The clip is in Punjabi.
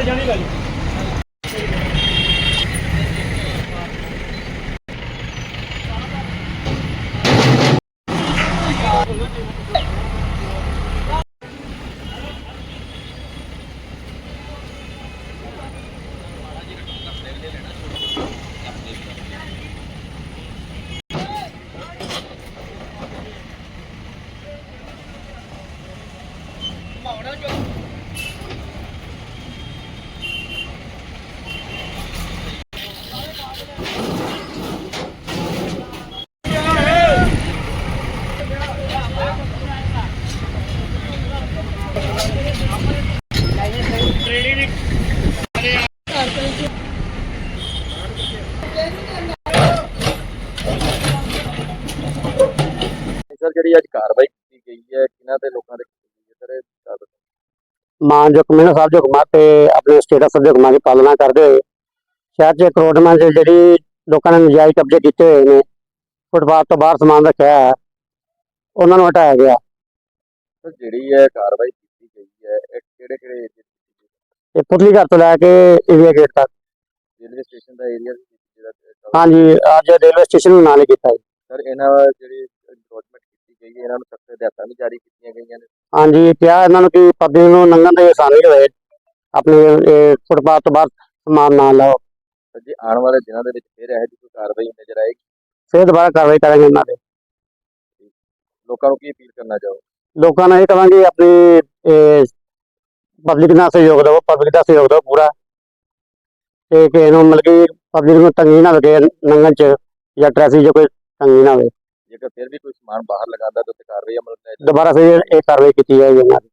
ਉੱਥੇ ਜਾਣੀ ਗੱਲ Oh, no, no. ਸਰ ਜਿਹੜੀ ਅੱਜ ਕਾਰਵਾਈ ਕੀਤੀ ਗਈ ਹੈ ਕਿਹਨਾਂ ਤੇ ਲੋਕਾਂ ਦੇ ਕੀਤੀ ਗਈ ਹੈ ਸਰ ਇਹ ਦੱਸ ਦਿਓ। ਮਾਨਯੋਗ ਕਮਿਸ਼ਨਰ ਸਾਹਿਬ ਦੇ ਹੁਕਮਾਂ ਤੇ ਆਪਣੇ ਸਟੇਟਸ ਦੇ ਹੁਕਮਾਂ ਦੀ ਪਾਲਣਾ ਕਰਦੇ ਹੋਏ ਸ਼ਹਿਰ 'ਚ ਕਰੋੜਾਂ ਦੇ ਜਿਹੜੀ ਲੋਕਾਂ ਨੇ ਨਜਾਇਜ਼ ਕਬਜ਼ੇ ਕੀਤੇ ਹੋਏ ਨੇ ਫੁੱਟਪਾਥ ਤੋਂ ਬਾਹਰ ਸਮਾਨ ਰੱਖਿਆ ਹੈ ਉਹਨਾਂ ਨੂੰ ਹਟਾਇਆ ਗਿਆ ਸਰ ਜਿਹੜੀ ਇਹ ਕਾਰਵਾਈ ਕੀਤੀ ਗਈ ਹੈ ਇਹ ਕਿਹੜੇ ਕਿਹੜੇ ਏਰੀਆ ਕੀਤੀ ਗਈ ਹੈ? ਤੇ ਪੁਤਲੀ ਘਰ ਤੋਂ ਲੈ ਕੇ ਏਰੀਆ ਗੇਟ ਤੱਕ ਰੇਲਵੇ ਸਟੇਸ਼ਨ ਦਾ ਏਰੀਆ ਵੀ ਜਿਹੜਾ ਤੇ- ਹਾਂਜੀ ਅੱਜ ਰੇਲਵੇ ਸਟੇਸ਼ਨ ਨੂੰ ਨਾਲ ਹੀ ਕੀਤਾ ਹੈ ਸਰ ਇਹਨਾਂ ਜਿਹੜੀ ਇਨਕਰੋਚਮੈਂਟ ਕੀਤੀ ਗਈ ਹੈ ਇਹਨਾਂ ਨੂੰ ਸਖਤ ਹਦਾਇਤਾਂ ਵੀ ਜਾਰੀ ਕੀਤੀਆਂ ਗਈਆਂ ਨੇ। ਹਾਂਜੀ ਕਿਹਾ ਇਹਨਾਂ ਨੂੰ ਕਿ ਪਬਲਿਕ ਨੂੰ ਲੰਘਣ ਦੀ ਆਸਾਨੀ ਹੋਵੇ ਆਪਣੇ ਇਹ ਫੁੱਟਪਾਥ ਤੋਂ ਬਾਹਰ ਸਮਾਨ ਨਾ ਲਾਓ। ਜੀ ਆਉਣ ਵਾਲੇ ਦਿਨਾਂ ਦੇ ਵਿੱਚ ਫਿਰ ਇਹੋ ਜਿਹੀ ਕੋਈ ਕਾਰਵਾਈ ਨਜ਼ਰ ਆਏਗੀ? ਫਿਰ ਦੁਬਾਰਾ ਕਾਰਵਾਈ ਕਰਾਂਗੇ ਇਹਨਾਂ ਤੇ। ਲੋਕਾਂ ਨੂੰ ਕੀ ਅਪੀਲ ਕਰਨਾ ਚਾਹੋ ਲੋਕਾਂ ਨੂੰ ਇਹ ਕਹਾਂਗੇ ਆਪਣੀ ਪਬਲਿਕ ਨਾਲ ਸਹਿਯੋਗ ਦਿਓ ਪਬਲਿਕ ਦਾ ਸਹਿਯੋਗ ਦਿਓ ਪੂਰਾ। ਤੇ ਕਿਸੇ ਨੂੰ ਮਤਲਬ ਕਿ ਪਬਲਿਕ ਨੂੰ ਤੰਗੀ ਨਾ ਲੱਗੇ ਲੰਘਣ ਚ ਜਾਂ ਟ੍ਰੈਫਿਕ 'ਚ ਕੋਈ ਤੰਗੀ ਨਾ ਹੋਵੇ। ਜੇਕਰ ਫਿਰ ਵੀ ਕੋਈ ਸਮਾਨ ਬਾਹਰ ਲਗਾਉਂਦਾ ਤਾਂ ਉੱਤੇ ਕਾਰਵਾਈ ਅਮਲ ਵਿੱਚ ਦੁਬਾਰਾ ਫਿਰ ਇਹ ਕਾਰਵਾਈ ਕੀਤੀ ਜਾਏਗੀ। ਇਹਨਾਂ ਦੀ